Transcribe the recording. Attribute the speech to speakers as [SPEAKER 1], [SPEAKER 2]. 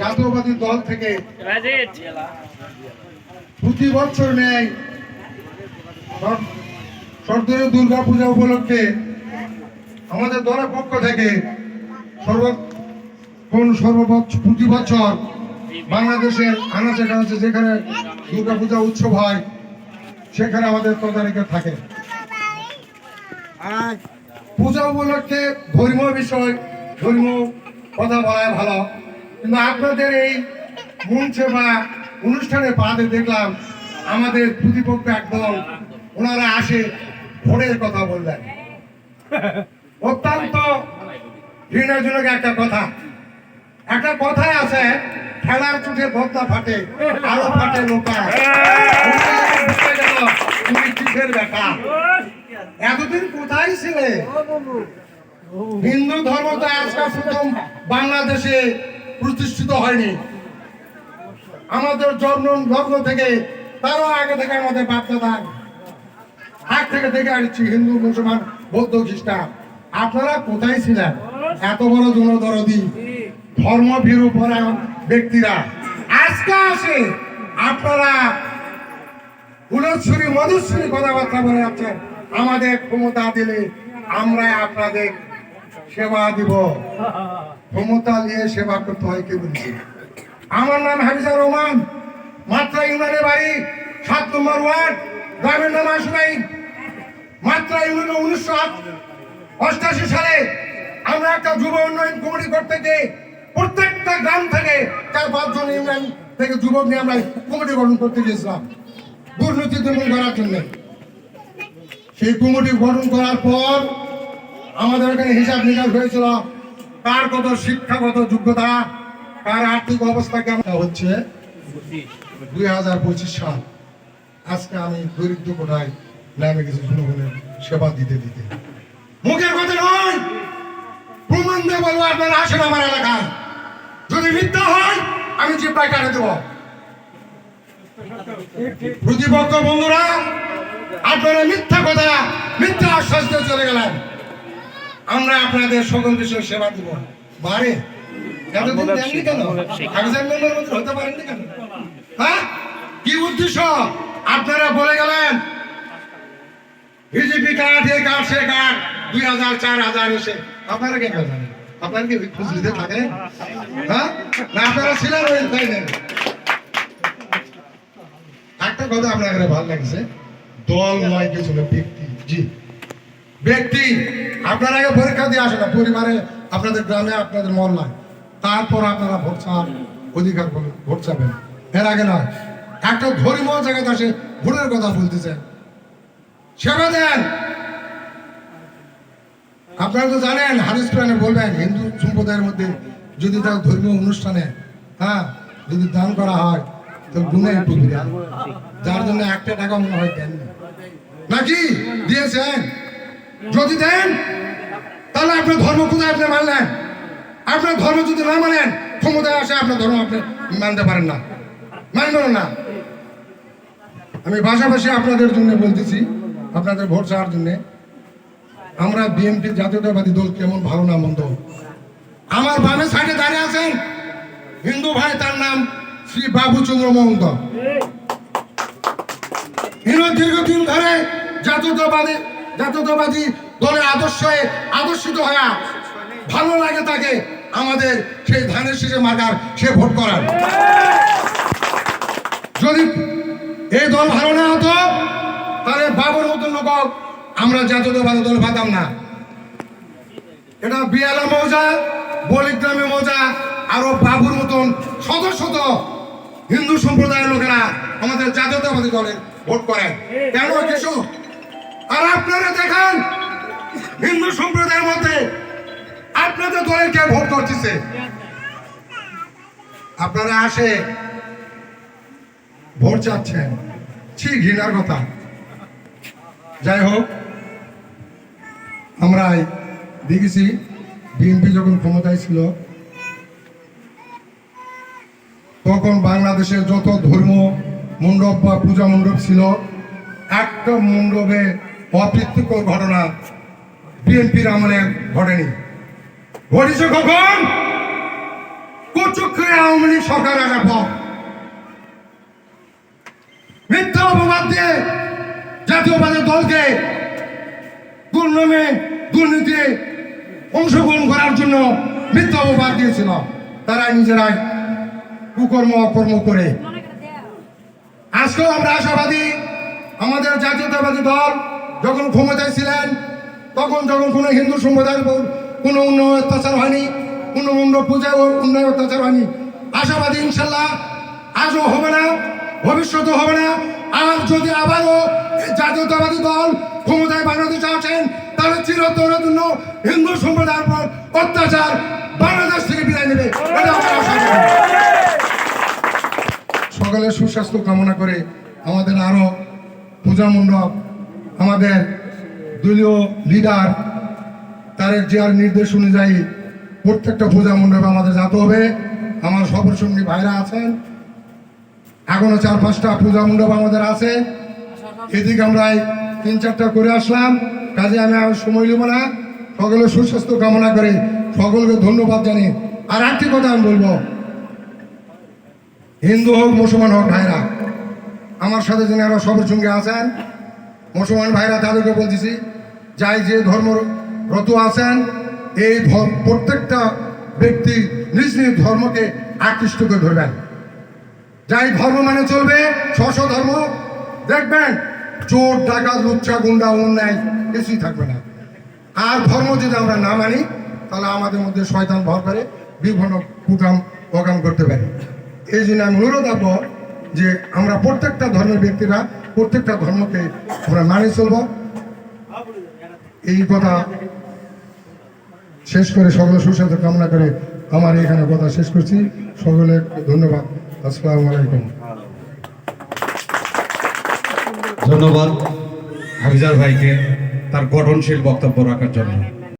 [SPEAKER 1] জাতীয়বাদী দল থেকে প্রতি বছর নেয় সর্দার দুর্গা পূজা উপলক্ষে আমাদের দলের পক্ষ থেকে সর্ব কোন সর্ববচ্চ প্রতি বছর বাংলাদেশের আনাচে কানাচে যেখানে দুর্গা পূজা উৎসব হয় সেখানে আমাদের তদারকি থাকে। পূজা উপলক্ষে ধর্মীয় বিষয় ধর্মীয় কথা বলা ভালো। কিন্তু আপনাদের এই মঞ্চে বা অনুষ্ঠানে পাতে দেখলাম আমাদের প্রতিপক্ষ একদল, ওনারা আসে ভোটের কথা বললেন। অত্যন্ত ঘৃণাজনক একটা কথা। একটা কথাই আছে, খেলার চোটে বদলা ফাটে, আরও ফাটে লোকা এতদিন কোথায় ছিলে হিন্দু ধর্ম তো আজকাল প্রথম বাংলাদেশে প্রতিষ্ঠিত হয়নি। আমাদের জন্ম লগ্ন থেকে তারও আগে থেকে আমাদের বাপদাদা আগ থেকে দেখে আসছি, হিন্দু, মুসলমান, বৌদ্ধ, খ্রিস্টান। আপনারা কোথায় ছিলেন? এত বড় জনদরদি ধর্ম ভীরু পরায়ণ ব্যক্তিরা। আজকে আসে আপনারা গুণশ্বরী মধুশ্বরী কথাবার্তা বলে যাচ্ছেন। আমাদের ক্ষমতা দিলে আমরা আপনাদের সেবা দিব। ক্ষমতা নিয়ে সেবা করতে হয় কে বলছি? আমার নাম হাফিজা রহমান, মাত্রা ইউনিয়নের বাড়ি সাত নম্বর ওয়ার্ড, গ্রামের নাম আসুরাই মাত্রা ইউনিয়নে উনিশশো অষ্টাশি সালে আমরা একটা যুব উন্নয়ন কমিটি করতে গিয়ে প্রত্যেকটা গ্রাম থেকে চার পাঁচজন ইউনিয়ন থেকে যুবক নিয়ে আমরা কমিটি গঠন করতে গিয়েছিলাম, দুর্নীতি দমন করার জন্য। সেই কমিটি গঠন করার পর আমাদের এখানে হিসাব নিকাশ হয়েছিল কার কত শিক্ষাগত যোগ্যতা? কার আর্থিক অবস্থা কেমন? হচ্ছে দুই হাজার পঁচিশ সাল। আজকে আমি দরিদ্র কোটায় নামে গেছি জনগণের সেবা দিতে দিতে। মুখের কথা নয়! প্রমাণ দিয়ে বলব, আপনারা আসেন আমার এলাকায়। যদি মিথ্যা হয়, আমি জিব্বায় কাটে দেবো। প্রতিপক্ষ বন্ধুরা, আপনারা মিথ্যা কথা, মিথ্যা আশ্বাস দিয়ে চলে গেলেন। আমরা আপনাদের সকল বিষয়ে সেবা দিব। বারে এতদিন দেননি কেন? কাগজের মেম্বার মধ্যে হতে পারেননি কেন? হ্যাঁ? কি উদ্দেশ্য? আপনারা বলে গেলেন বিজেপি কার্ড এ কার্ড সে কার্ড দুই হাজার চার হাজার এসে। আপনারা কে জানেন? আপনারা কি থাকেন? হ্যাঁ? না আপনারা ছিলেন ওই তাই একটা কথা আপনার ভালো লাগছে। দল নয় কিছু না ব্যক্তি। জি। ব্যক্তি। আপনার আগে পরীক্ষা দিয়ে আসে না পরিবারে আপনাদের গ্রামে আপনাদের মহল্লায়। তারপর আপনারা ভোট চান, অধিকার ভোট চাবেন। এর আগে নয়। একটা ধর্মীয় জায়গাতে আসে, ভোটের কথা বলতেছেন সেবা দেন। আপনারা তো জানেন, হাদিস কোরআনে বলবেন, হিন্দু সম্প্রদায়ের মধ্যে যদি তার ধর্মীয় অনুষ্ঠানে হ্যাঁ যদি দান করা হয় তো গুণে যার জন্য একটা টাকা মনে হয় দেন নাকি? দিয়েছেন? যদি দেন তাহলে আপনার ধর্ম কোথায় আপনি মানলেন? আপনার ধর্ম যদি না মানেন ক্ষমতায় আসে আপনার ধর্ম আপনি মানতে পারেন না। মানবেন না। আমি পাশাপাশি আপনাদের জন্য বলতেছি আপনাদের ভোট চাওয়ার জন্য আমরা বিএনপি জাতীয়তাবাদী দল কেমন ভালো না মন্দ? আমার বামে সাইডে দাঁড়িয়ে আছেন হিন্দু ভাই তার নাম শ্রী বাবুচন্দ্র মহন্ত। ইনি দীর্ঘদিন ধরে জাতীয়তাবাদী জাতীয়তাবাদী দলের আদর্শে আদর্শিত হয়ে ভালো লাগে তাকে, আমাদের সেই ধানের শীষে মার্কার সে ভোট করার। যদি এই দল ভালো না হতো, তাহলে বাবুর মতন লোক আমরা জাতীয়তাবাদী দল পাতাম না। এটা বিয়ালা মৌজা, বলিগ্রামে মৌজা, আরও বাবুর মতন শত শত হিন্দু সম্প্রদায়ের লোকেরা আমাদের জাতীয়তাবাদী দলে ভোট করেন। কেন, কিছু আর আপনারা দেখান, হিন্দু সম্প্রদায়ের মধ্যে আপনাদের দলের কে ভোট করতেছে? আপনারা আসে, ভোট চাচ্ছেন। ছি, ঘৃণার কথা। যাই হোক, আমরা দেখেছি বিএনপি যখন ক্ষমতায় ছিল, তখন বাংলাদেশের যত ধর্ম মণ্ডপ বা পূজা মণ্ডপ ছিল, একটা মণ্ডপে অপ্রীতিকর ঘটনা বিএনপির আমলে ঘটেনি। ঘটেছে কখন কুট চক্ষে আওয়ামী লীগ সরকার আসার পর মিথ্যা অপবাদ দিয়ে জাতীয়বাদী দলকে দুর্নামে দুর্নীতি অংশগ্রহণ করার জন্য মিথ্যা অপবাদ দিয়েছিল। তারা নিজেরাই কুকর্ম অকর্ম করে। আজকেও আমরা আশাবাদী আমাদের জাতীয়তাবাদী দল যখন ক্ষমতায় ছিলেন, তখন যখন কোনো হিন্দু সম্প্রদায়ের উপর কোনো উন্নয়ন অত্যাচার হয়নি, কোনো অন্য পূজায় উন্নয়ন অত্যাচার হয়নি। আশাবাদী ইনশাল্লাহ, আজও হবে না ভবিষ্যতে হবে না। আর যদি আবারও জাতীয়তাবাদী দল ক্ষমতায় বাংলাদেশে আসেন, তাহলে চিরতরের জন্য হিন্দু সম্প্রদায়ের উপর অত্যাচার বাংলাদেশ থেকে বিদায় নেবে। সকলের সুস্বাস্থ্য কামনা করে আমাদের আরও পূজা মণ্ডপ আমাদের দলীয় লিডার তারেক জিয়ার নির্দেশ অনুযায়ী প্রত্যেকটা পূজা মণ্ডপে আমাদের যেতে হবে। আমার সফর সঙ্গী ভাইরা আছেন। এখনও চার পাঁচটা পূজা মণ্ডপ আমাদের আছে। এদিকে আমরা তিন চারটা করে আসলাম। কাজে আমি আর সময় নেব না। সকলের সুস্বাস্থ্য কামনা করে সকলকে ধন্যবাদ জানি আর একটি কথা আমি বলব। হিন্দু হোক, মুসলমান হোক, ভাইরা, আমার সাথে যিনি যারা সবার সঙ্গে আছেন মুসলমান ভাইরা তাদেরকে বলতেছি, যাই যে ধর্ম রত আছেন, এই প্রত্যেকটা ব্যক্তি নিজ নিজ ধর্মকে আকৃষ্ট করে ধরবেন। যাই ধর্ম মানে চলবে স্ব ধর্ম, দেখবেন চোর, ডাকাত, লুচ্চা, গুন্ডা, অন্যায়, কিছুই থাকবে না। আর ধর্ম যদি আমরা না মানি, তাহলে আমাদের মধ্যে শয়তান ভর করে বিভিন্ন কুকাম, অকাম করতে পারি। এই জন্য আমি অনুরোধ যে আমরা প্রত্যেকটা ধর্মের ব্যক্তিরা প্রত্যেকটা ধর্মকে আমরা মানি চলব। এই কথা শেষ করে সকলে সুস্বাস্থ্য কামনা করে আমার এখানে কথা শেষ করছি। সকলে ধন্যবাদ। আসসালামু আলাইকুম।
[SPEAKER 2] ধন্যবাদ হাফিজার ভাইকে তার গঠনশীল বক্তব্য রাখার জন্য।